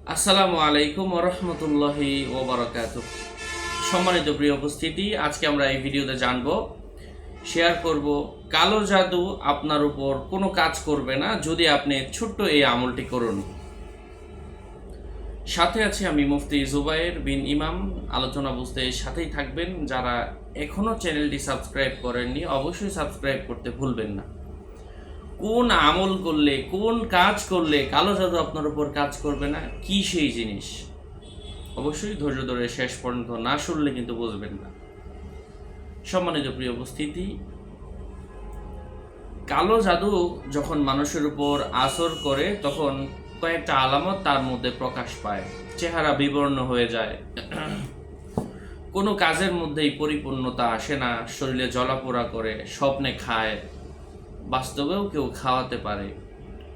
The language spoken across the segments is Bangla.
আসসালামু আলাইকুম রহমতুল্লাহি ওবরাকাত সম্মানিত প্রিয় উপস্থিতি, আজকে আমরা এই ভিডিওতে জানব, শেয়ার করব, কালো জাদু আপনার উপর কোনো কাজ করবে না যদি আপনি ছোট্ট এই আমলটি করুন। সাথে আছি আমি মুফতি জুবাইর বিন ইমাম। আলোচনা বুঝতে সাথেই থাকবেন। যারা এখনও চ্যানেলটি সাবস্ক্রাইব করেননি, অবশ্যই সাবস্ক্রাইব করতে ভুলবেন না। কোন আমল করলে, কোন কাজ করলে কালো জাদু আপনার উপর কাজ করবে না? কি সেই জিনিস? অবশ্যই ধৈর্য ধরে শেষ পর্যন্ত না শুনলে কিন্তু বুঝবেন না। সম্মানিত প্রিয় উপস্থিতি, কালো জাদু যখন মানুষের উপর আসর করে, তখন কয়েকটা আলামত তার মধ্যে প্রকাশ পায়। চেহারা বিবর্ণ হয়ে যায়। কোনো কাজের মধ্যেই পরিপূর্ণতা আসে না। শরীরে জলাপোড়া করে, স্বপ্নে খায়। বাস্তবেও কেউ খাওয়াতে পারে।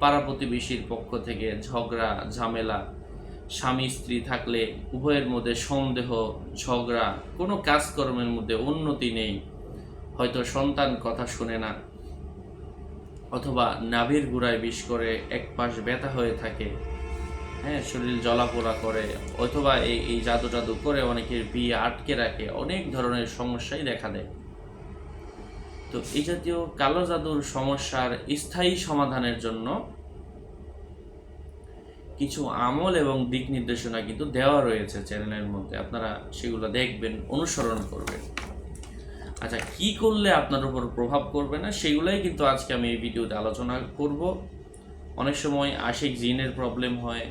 পাড়া প্রতিবেশীর পক্ষ থেকে ঝগড়া, ঝামেলা, স্বামী, স্ত্রী থাকলে উভয়ের মধ্যে সন্দেহ, ঝগড়া, কোনো কাজকর্মের মধ্যে উন্নতি নেই। হয়তো সন্তান কথা শুনে না, অথবা নাভির গুড়ায় বিষ করে এক পাশ ব্যথা হয়ে থাকে। হ্যাঁ শরীর জ্বলাপোড়া করে, অথবা এই এই জাদু জাদু করে অনেকের বিয়ে আটকে রাখে। অনেক ধরনের সমস্যাই দেখা দেয়। তো এই জাতীয় কালো জাদুর সমস্যার স্থায়ী সমাধানের জন্য কিছু আমল এবং দিক নির্দেশনা কিন্তু দেওয়া রয়েছে চ্যানেলের মধ্যে। আপনারা সেগুলো দেখবেন, অনুসরণ করবেন। আচ্ছা কি করলে আপনার উপর প্রভাব করবে না? সেগুলাই কিন্তু আজকে আমি এই ভিডিওতে আলোচনা করব। অনেক সময় আশিক জিনের প্রবলেম হয়।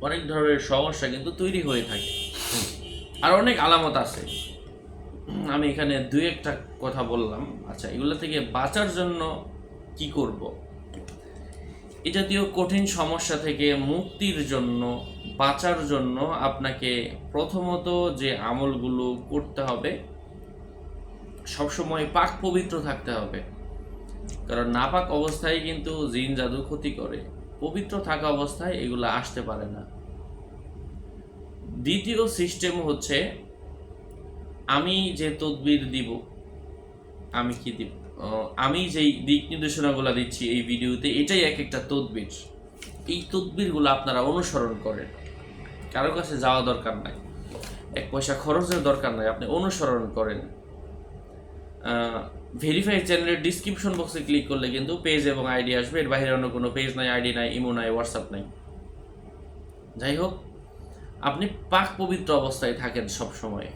অনেক ধরনের সমস্যা কিন্তু তৈরি হয়ে থাকে। আর অনেক আলামত আছে। আমি এখানে দু একটা কথা বললাম। আচ্ছা এগুলো থেকে বাঁচার জন্য কি করব? এ জাতীয় কঠিন সমস্যা থেকে মুক্তির জন্য, বাঁচার জন্য আপনাকে প্রথমত যে আমলগুলো করতে হবে, সবসময় পাক পবিত্র থাকতে হবে। কারণ নাপাক অবস্থায় কিন্তু জিন জাদু ক্ষতি করে। পবিত্র থাকা অবস্থায় এগুলো আসতে পারে না। দ্বিতীয় সিস্টেম হচ্ছে আমি যে তদবির দিব, আমি কি দিব? আমি যেই দিক নির্দেশনাগুলো দিচ্ছি এই ভিডিওতে, এটাই এক একটা তদবির। এই তদবিরগুলো আপনারা অনুসরণ করেন। কারও কাছে যাওয়া দরকার নাই। এক পয়সা খরচের দরকার নাই, আপনি অনুসরণ করেন। ভেরিফাই চ্যানেলের ডিসক্রিপশন বক্সে ক্লিক করলে কিন্তু পেজ এবং আইডি আসবে। এর বাইরে অন্য কোনো পেজ নাই আইডি নাই ইমো নাই হোয়াটসঅ্যাপ নাই। যাই হোক, আপনি পাক পবিত্র অবস্থায় থাকেন সব সময়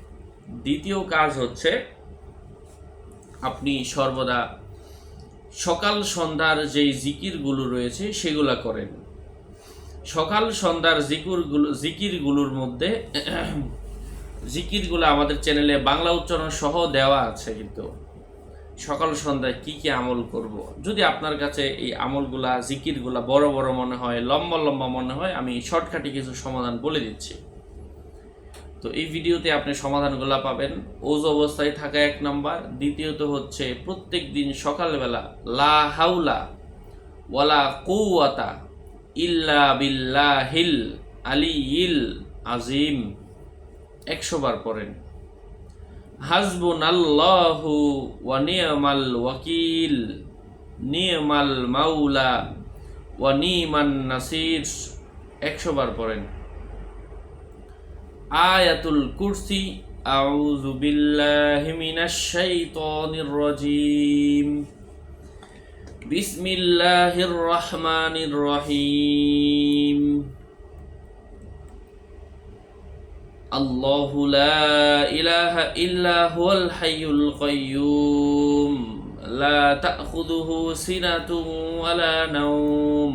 দ্বিতীয় কাজ হচ্ছে আপনি সর্বদা সকাল সন্ধ্যার যেই জিকিরগুলো রয়েছে সেগুলা করেন। সকাল সন্ধ্যার জিকুরগুলো জিকিরগুলোর মধ্যে জিকিরগুলো আমাদের চ্যানেলে বাংলা উচ্চারণ সহ দেওয়া আছে কিন্তু। সকাল সন্ধ্যায় কি কি আমল করব। যদি আপনার কাছে এই আমলগুলা, জিকিরগুলা বড় বড় মনে হয়, লম্বা লম্বা মনে হয়, আমি শর্টকাটে কিছু সমাধান বলে দিচ্ছি। তো এই ভিডিওতে আপনি সমাধানগুলো পাবেন। ওজ অবস্থায় থাকা এক নাম্বার, দ্বিতীয়ত হচ্ছে প্রত্যেক দিন সকালবেলা, লা হাউলা ওয়ালা কৌয়াতা ইল্লা বিল্লাহিল আলী ইল আজিম একশো বার পড়েন। হাসবুন আল্লাহু ওয়া নিয়মাল ওয়াকিল, নিয়মাল মাউলা ওয়া নিমান নাসির। একশো বার পড়েন। আয়াতুল কুরসি, আউযু বিল্লাহি মিনাশ শাইতানির রাজিম। বিসমিল্লাহির রহমানির রহিম। আল্লাহু লা ইলাহা ইল্লা হুয়াল হাইয়ুল কাইয়্যুম লা তা'খুযুহু সিনাতুন ওয়ালা নাওম।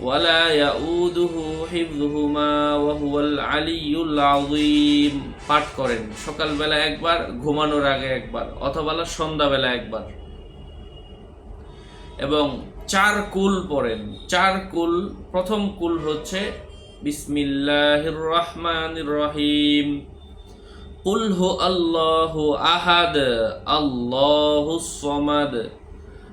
ولا يؤوده حفظهما وهو العلي العظيم পাঠ করেন সকালবেলা একবার ঘুমানোর আগে একবার অথবা সন্ধ্যাবেলা একবার এবং চার কুল পড়েন চার কুল প্রথম কুল হচ্ছে بسم الله الرحمن الرحيم قل هو الله أحد الله الصمد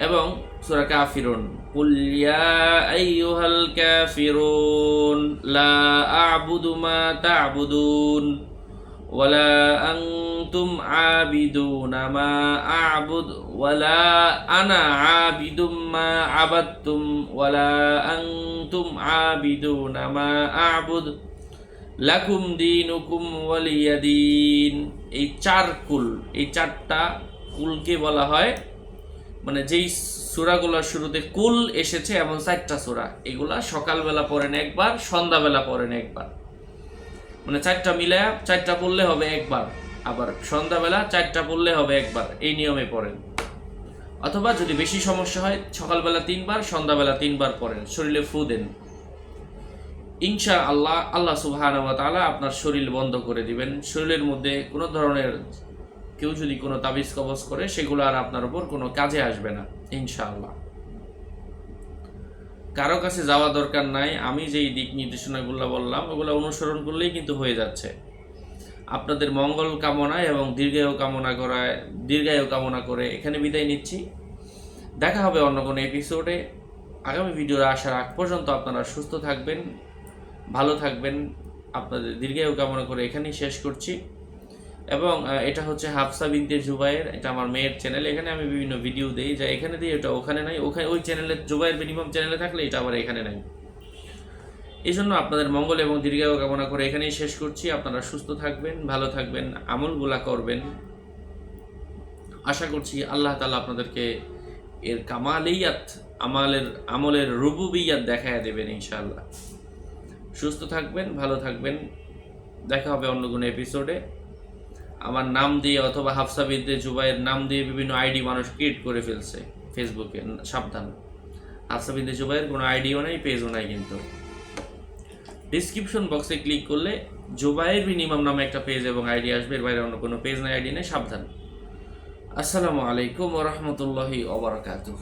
এবং সূরা কাফিরুন قل يا أيها الكافرون لا أعبد ما تعبدون ولا أنتم عابدون ما أعبد ولا أنا عابد ما عبدتم ولا أنتم عابدون ما أعبد লাকুম দিনুকুম ওয়ালিয়া দিন এই চার কুল এই চারটা কুলকে বলা হয় মানে যেই সূরাগুলোর শুরুতে কুল এসেছে এমন চারটা সূরা, এগুলা সকালবেলা পড়েন একবার, সন্ধ্যাবেলা পড়েন একবার। মানে চারটা মিলায়া চারটা পড়লে হবে একবার, আবার সন্ধ্যাবেলা চারটা পড়লে হবে একবার, এই নিয়মে পড়েন। অথবা যদি বেশি সমস্যা হয়, সকালবেলা তিনবার, সন্ধ্যাবেলা তিনবার পড়েন, শরীরে ফু দেন। ইনশা আল্লাহ আল্লাহ তাআলা আপনার শরীর বন্ধ করে দিবেন। শরীরের মধ্যে কোনো ধরনের কেউ যদি কোনো তাবিজ কবজ করে, সেগুলো আর আপনার উপর কোনো কাজে আসবে না, ইনশাআল্লাহ। কারও কাছে যাওয়া দরকার নাই, আমি যেই দিক নির্দেশনাগুলো বললাম, ওগুলো অনুসরণ করলেই কিন্তু হয়ে যাচ্ছে। আপনাদের মঙ্গল কামনায় এবং দীর্ঘায়ু কামনা করায়, দীর্ঘায়ু কামনা করে এখানে বিদায় নিচ্ছি। দেখা হবে অন্য কোনো এপিসোডে আগামী ভিডিওর আসার আগ পর্যন্ত আপনারা সুস্থ থাকবেন, ভালো থাকবেন। আপনাদের দীর্ঘায়ু কামনা করে এখানেই শেষ করছি। এবং এটা হচ্ছে হাফসা বিনতে জুবাইয়ের এটা আমার মেয়ের চ্যানেল এখানে আমি বিভিন্ন ভিডিও দিই, যা এখানে দিই এটা ওখানে নাই, ওখানে ওই চ্যানেলে জুবাইয়ের মিনিমাম চ্যানেলে থাকলে এটা আবার এখানে নাই। এই জন্য আপনাদের মঙ্গল এবং দীর্ঘায়ু কামনা করে এখানেই শেষ করছি, আপনারা সুস্থ থাকবেন, ভালো থাকবেন আমলগুলা করবেন। আশা করছি আল্লাহ তালা আপনাদেরকে এর কামালিয়াত, আমালের, আমলের রুবু রুবুবিয়াত দেখায় দেবেন ইনশাআল্লাহ। সুস্থ থাকবেন, ভালো থাকবেন। দেখা হবে অন্য কোনো এপিসোডে আমার নাম দিয়ে অথবা হাফসা বিদ্যে জুবাইয়ের নাম দিয়ে বিভিন্ন আইডি মানুষ ক্রিয়েট করে ফেলছে ফেসবুকে, সাবধান। হাফসা বিদ্যে জুবাইয়ের কোনো আইডিও নাই, পেজও নাই কিন্তু। ডিসক্রিপশন বক্সে ক্লিক করলে জুবাইয়ের মিনিমাম নামে একটা পেজ এবং আইডি আসবে, এর বাইরে অন্য কোনো পেজ নাই, আইডি নেই, সাবধান। আসসালামু আলাইকুম ওরহমতুল্লাহি ওবরাকাতুহ